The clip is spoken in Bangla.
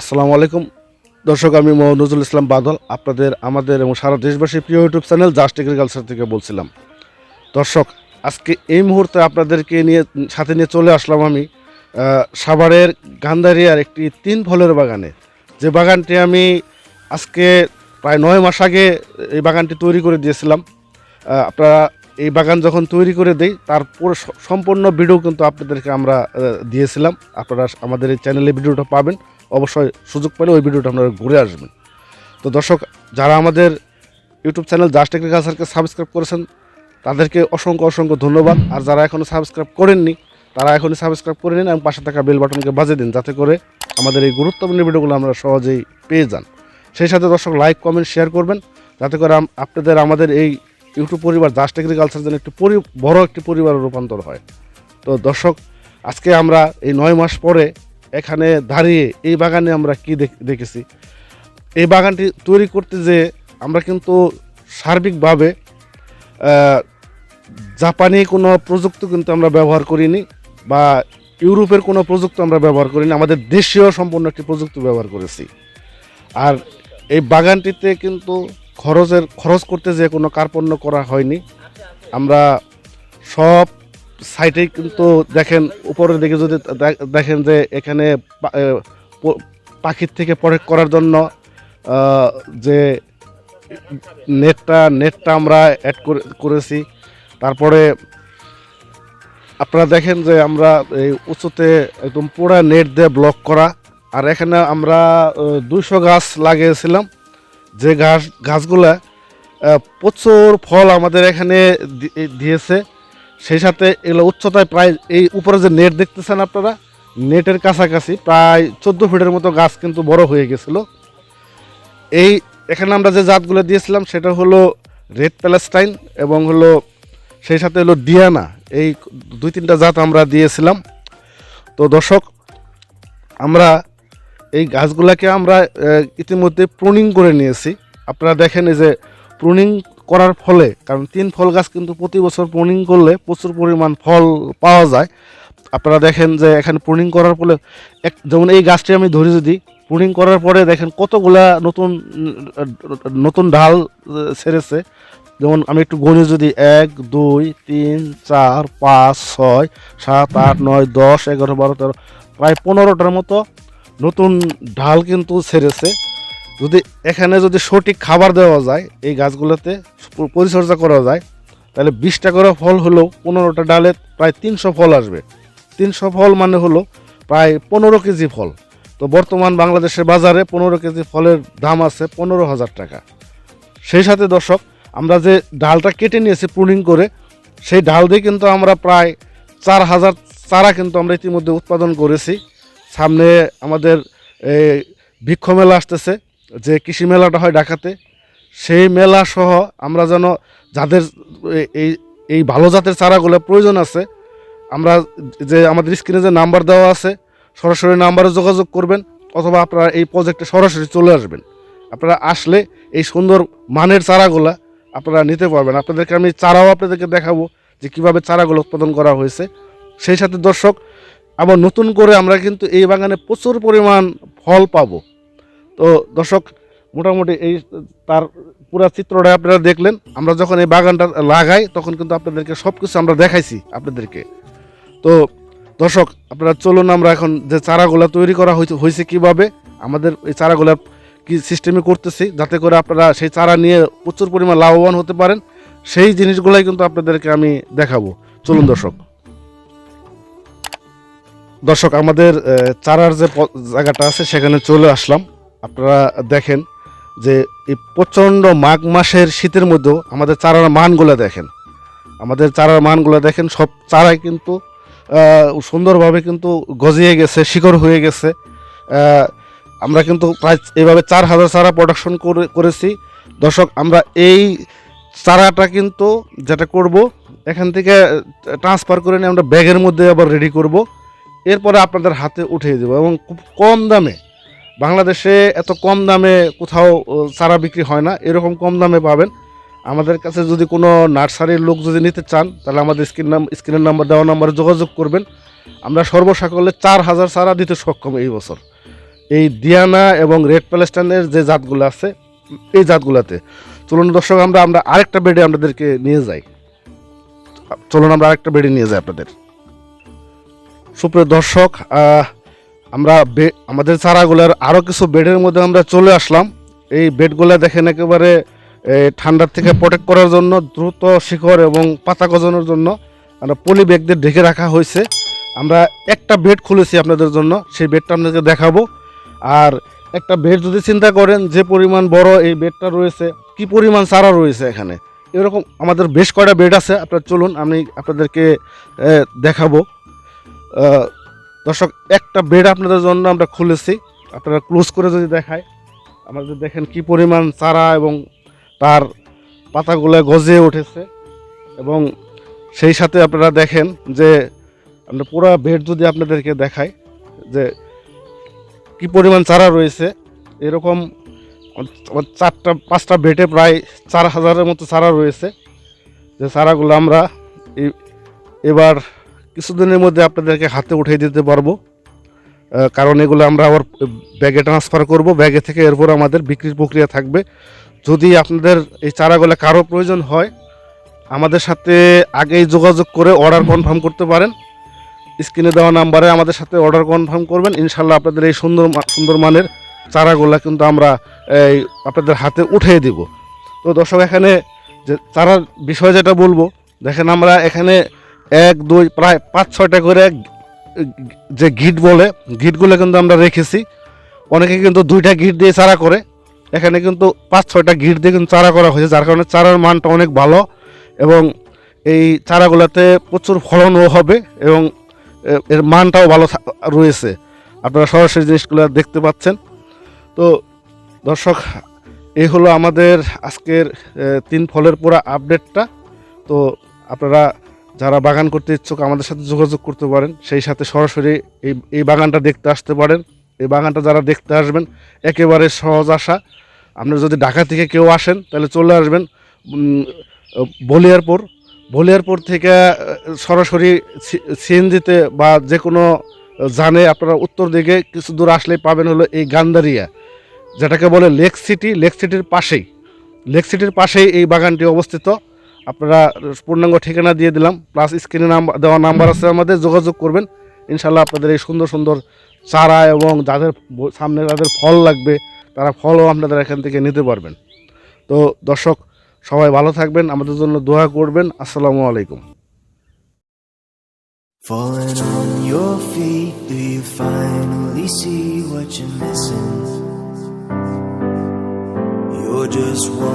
আসসালামু আলাইকুম। দর্শক, আমি মোহাম্মদ নজরুল ইসলাম বাদল, আপনাদের, আমাদের এবং সারা দেশবাসীর প্রিয় ইউটিউব চ্যানেল জাস্ট এগ্রিকালচার থেকে বলছিলাম। দর্শক, আজকে এই মুহূর্তে আপনাদেরকে নিয়ে, সাথে নিয়ে চলে আসলাম আমি সাভারের গান্ধারিয়ার একটি তিন ফলের বাগানে। যে বাগানটি আমি আজকে প্রায় নয় মাস আগে এই বাগানটি তৈরি করে দিয়েছিলাম। আপনারা এই বাগান যখন তৈরি করে দেই, তার সম্পূর্ণ ভিডিও কিন্তু আপনাদেরকে আমরা দিয়েছিলাম। আপনারা আমাদের এই চ্যানেলে ভিডিওটা পাবেন। অবশ্যই সুযোগ পেলে ওই ভিডিওটা আপনারা ঘুরে আসবেন। তো দর্শক, যারা আমাদের ইউটিউব চ্যানেল জাস্ট এগ্রিকালচারকে সাবস্ক্রাইব করেছেন, তাদেরকে অসংখ্য অসংখ্য ধন্যবাদ। আর যারা এখনও সাবস্ক্রাইব করেননি, তারা এখনই সাবস্ক্রাইব করে নিন এবং পাশে থাকা বেল বাটনকে বাজিয়ে দিন, যাতে করে আমাদের এই গুরুত্বপূর্ণ ভিডিওগুলো আমরা সহজেই পেয়ে যান। সেই সাথে দর্শক লাইক কমেন্ট শেয়ার করবেন। যাতে করে আপনাদের আমাদের এই ইউটিউব পরিবার জাস্ট এগ্রিকালচার যেন একটি পরি, বড় একটি পরিবারে রূপান্তর হয়। তো দর্শক, আজকে আমরা এই নয় মাস পরে এখানে দাঁড়িয়ে এই বাগানে আমরা কি দেখ- দেখেছি। এই বাগানটি তৈরি করতে যে আমরা কিন্তু সার্বিকভাবে জাপানি কোনো প্রযুক্তি কিন্তু আমরা ব্যবহার করিনি বা ইউরোপের কোনো প্রযুক্তি আমরা ব্যবহার করিনি, আমাদের দেশীয় সম্পূর্ণ একটি প্রযুক্তি ব্যবহার করেছি। আর এই বাগানটিতে কিন্তু খরচের খরচ করতে যে কোনো কার্পণ্য করা হয়নি। আমরা সব সাইটেই কিন্তু দেখেন, উপরের দিকে যদি দেখেন যে এখানে পাখির থেকে পরে করার জন্য যে নেটটা নেটটা আমরা অ্যাড করেছি। তারপরে আপনারা দেখেন যে আমরা এই উঁচুতে একদম পুরা নেট দিয়ে ব্লক করা। আর এখানে আমরা দুশো গাছ লাগিয়েছিলাম। যে গাছ গাছগুলা প্রচুর ফল আমাদের এখানে দিয়েছে। সেই সাথে এগুলো উচ্চতায় প্রায় এই উপরে যে নেট দেখতেছেন আপনারা, নেটের কাছাকাছি প্রায় চোদ্দ ফিটের মতো গাছ কিন্তু বড় হয়ে গেছিল। এই এখানে আমরা যে জাতগুলো দিয়েছিলাম, সেটা হলো রেড প্যালেস্টাইন এবং হলো সেই সাথে হলো ডিয়ানা। এই দুই তিনটা জাত আমরা দিয়েছিলাম। তো দর্শক, আমরা এই গাছগুলোকে আমরা ইতিমধ্যে প্রুনিং করে নিয়েছি। আপনারা দেখেন এই যে প্রুনিং করার ফলে, কারণ তিন ফল গাছ কিন্তু প্রতি বছর প্রুনিং করলে প্রচুর পরিমাণ ফল পাওয়া যায়। আপনারা দেখেন যে এখানে প্রুনিং করার ফলে এক, যেমন এই গাছটি আমি ধরে যদি প্রুনিং করার পরে দেখেন কতগুলা নতুন নতুন ডাল ছেড়েছে। যেমন আমি একটু গণি যদি, এক, দুই, তিন, চার, পাঁচ, ছয়, সাত, আট, নয়, দশ, এগারো, বারো, তেরো, প্রায় পনেরোটার মতো নতুন ঢাল কিন্তু ছেড়েছে। যদি এখানে যদি সঠিক খাবার দেওয়া যায়, এই গাছগুলোতে পরিচর্যা করা যায়, তাহলে বিশটা করে ফল হলেও পনেরোটা ডালে প্রায় তিনশো ফল আসবে। তিনশো ফল মানে হলো প্রায় পনেরো কেজি ফল। তো বর্তমান বাংলাদেশের বাজারে পনেরো কেজি ফলের দাম আছে পনেরো হাজার টাকা। সেই সাথে দর্শক, আমরা যে ডালটা কেটে নিয়েছি প্রুনিং করে, সেই ডাল দিয়ে কিন্তু আমরা প্রায় চার হাজার চারা কিন্তু আমরা ইতিমধ্যে উৎপাদন করেছি। সামনে আমাদের বৃক্ষ মেলা আসতেছে, যে কৃষি মেলাটা হয় ঢাকাতে, সেই মেলা সহ আমরা যেন যাদের এই এই ভালো জাতের চারাগুলো প্রয়োজন আছে, আমরা যে আমাদের স্ক্রিনে যে নাম্বার দেওয়া আছে, সরাসরি নাম্বারে যোগাযোগ করবেন, অথবা আপনারা এই প্রজেক্টে সরাসরি চলে আসবেন। আপনারা আসলে এই সুন্দর মানের চারাগুলা আপনারা নিতে পারবেন। আপনাদেরকে আমি চারাও আপনাদেরকে দেখাবো যে কীভাবে চারাগুলো উৎপাদন করা হয়েছে। সেই সাথে দর্শক আবার নতুন করে আমরা কিন্তু এই বাগানে প্রচুর পরিমাণ ফল পাবো। তো দর্শক, মোটামুটি এই তার পুরো চিত্রটা আপনারা দেখলেন। আমরা যখন এই বাগানটা লাগাই, তখন কিন্তু আপনাদেরকে সব কিছু আমরা দেখাইছি আপনাদেরকে। তো দর্শক, আপনারা চলুন আমরা এখন যে চারাগুলা তৈরি করা হয়েছে হয়েছে কীভাবে, আমাদের এই চারাগুলা কি সিস্টেমে করতেছি, যাতে করে আপনারা সেই চারা নিয়ে প্রচুর পরিমাণ লাভবান হতে পারেন। সেই জিনিসগুলাই কিন্তু আপনাদেরকে আমি দেখাবো। চলুন দর্শক। দর্শক, আমাদের চারার যে জায়গাটা আছে, সেখানে চলে আসলাম। আপনারা দেখেন যে এই প্রচণ্ড মাঘ মাসের শীতের মধ্যেও আমাদের চারার মানগুলো দেখেন। আমাদের চারার মানগুলো দেখেন, সব চারাই কিন্তু সুন্দরভাবে কিন্তু গজিয়ে গেছে, শিকড় হয়ে গেছে। আমরা কিন্তু প্রায় এইভাবে চার হাজার চারা প্রোডাকশন করে, করেছি। দর্শক, আমরা এই চারাটা কিন্তু যেটা করব, এখান থেকে ট্রান্সফার করে নিয়ে আমরা ব্যাগের মধ্যে আবার রেডি করব। এরপরে আপনাদের হাতে উঠিয়ে দেবো এবং খুব কম দামে, বাংলাদেশে এত কম দামে কোথাও চারা বিক্রি হয় না, এরকম কম দামে পাবেন। আমাদের কাছে যদি কোনো নার্সারির লোক যদি নিতে চান, তাহলে আমাদের স্ক্রিন নাম, স্ক্রিনের নাম্বার, দেওয়া নাম্বারে যোগাযোগ করবেন। আমরা সর্বসাকল্যে চার হাজার চারা দিতে সক্ষম এই বছর। এই দিয়ানা এবং রেড প্যালেস্টাইনের যে জাতগুলো আছে, এই জাতগুলোতে। চলুন দর্শক, আমরা আমরা আরেকটা বেডে আপনাদেরকে নিয়ে যাই। চলুন, আমরা আরেকটা বেডে নিয়ে যাই আপনাদের। সুপ্রিয় দর্শক আমরা আমাদের চারাগুলোর আরও কিছু বেডের মধ্যে আমরা চলে আসলাম। এই বেডগুলো দেখেন একেবারে ঠান্ডার থেকে প্রোটেক্ট করার জন্য, দ্রুত শিকড় এবং পাতা গজানোর জন্য আমরা পলি ব্যাগ দিয়ে ঢেকে রাখা হয়েছে। আমরা একটা বেড খুলেছি আপনাদের জন্য, সেই বেডটা আপনাদেরকে দেখাবো। আর একটা বেড যদি চিন্তা করেন, যে পরিমাণ বড় এই বেডটা রয়েছে, কি পরিমাণ চারা রয়েছে এখানে? এরকম আমাদের বেশ কয়টা বেড আছে, আপনার চলুন, আমি আপনাদেরকে দেখাবো। দর্শক, একটা বেড আপনাদের জন্য আমরা খুলেছি। আপনারা ক্লোজ করে যদি দেখায়, আমাদের দেখেন কি পরিমাণ চারা এবং তার পাতাগুলো গজিয়ে উঠেছে। এবং সেই সাথে আপনারা দেখেন যে, আমরা পুরো বেড যদি আপনাদেরকে দেখাই, যে কি পরিমাণ চারা রয়েছে। এরকম চারটা, পাঁচটা বেডে প্রায় চার হাজারের মতো চারা রয়েছে। যে চারাগুলো আমরা এবার কিছুদিনের মধ্যে আপনাদেরকে হাতে উঠিয়ে দিতে পারব। কারণ এগুলো আমরা আবার ব্যাগে ট্রান্সফার করব, ব্যাগে থেকে এরপর আমাদের বিক্রির প্রক্রিয়া থাকবে। যদি আপনাদের এই চারাগুলো কারও প্রয়োজন হয়, আমাদের সাথে আগেই যোগাযোগ করে অর্ডার কনফার্ম করতে পারেন। স্ক্রিনে দেওয়া নাম্বারে আমাদের সাথে অর্ডার কনফার্ম করবেন। ইনশাল্লাহ আপনাদের এই সুন্দর সুন্দর মানের চারাগুলো কিন্তু আমরা এই আপনাদের হাতে উঠিয়ে দিব। তো দর্শক, এখানে যে চারার বিষয় যেটা বলব, দেখেন আমরা এখানে এক, দুই, প্রায় পাঁচ, ছয়টা করে যে গিট বলে, গিটগুলো কিন্তু আমরা রেখেছি। অনেকে কিন্তু দুইটা গিট দিয়ে চারা করে। এখানে কিন্তু পাঁচ, ছয়টা গিট দিয়ে কিন্তু চারা করা হয়েছে, যার কারণে চারার মানটা অনেক ভালো এবং এই চারাগুলোতে প্রচুর ফলনও হবে এবং এর মানটাও ভালো রয়েছে। আপনারা সরাসরি জিনিসগুলো দেখতে পাচ্ছেন। তো দর্শক এই হলো আমাদের আজকের তিন ফলের পুরো আপডেটটা তো আপনারা যারা বাগান করতে ইচ্ছুক আমাদের সাথে যোগাযোগ করতে পারেন, সেই সাথে সরাসরি এই এই বাগানটা দেখতে আসতে পারেন। এই বাগানটা যারা দেখতে আসবেন, একেবারে সহজ আসা আপনি যদি ঢাকা থেকে কেউ আসেন, তাহলে চলে আসবেন বলিয়ারপুর। বলিয়ারপুর থেকে সরাসরি সিএনজিতে বা যে কোনো জানে আপনারা উত্তর দিকে কিছু দূর আসলেই পাবেন হলো এই গান্ধারিয়া, যেটাকে বলে লেক সিটি। লেক সিটির পাশেই, লেক সিটির পাশেই এই বাগানটি অবস্থিত। আপনারা পূর্ণাঙ্গ ঠিকানা দিয়ে দিলাম প্লাস স্ক্রিনে নাম্বার দেওয়া নাম্বার আছে আমাদের যোগাযোগ করবেন ইনশাল্লাহ আপনাদের এই সুন্দর সুন্দর চারা এবং যাদের সামনে যাদের ফল লাগবে তারা ফলও আপনাদের এখান থেকে নিতে পারবেন তো দর্শক সবাই ভালো থাকবেন আমাদের জন্য দোয়া করবেন আসসালামু আলাইকুম Falling on your feet, do you finally see what you're missing? You're just one.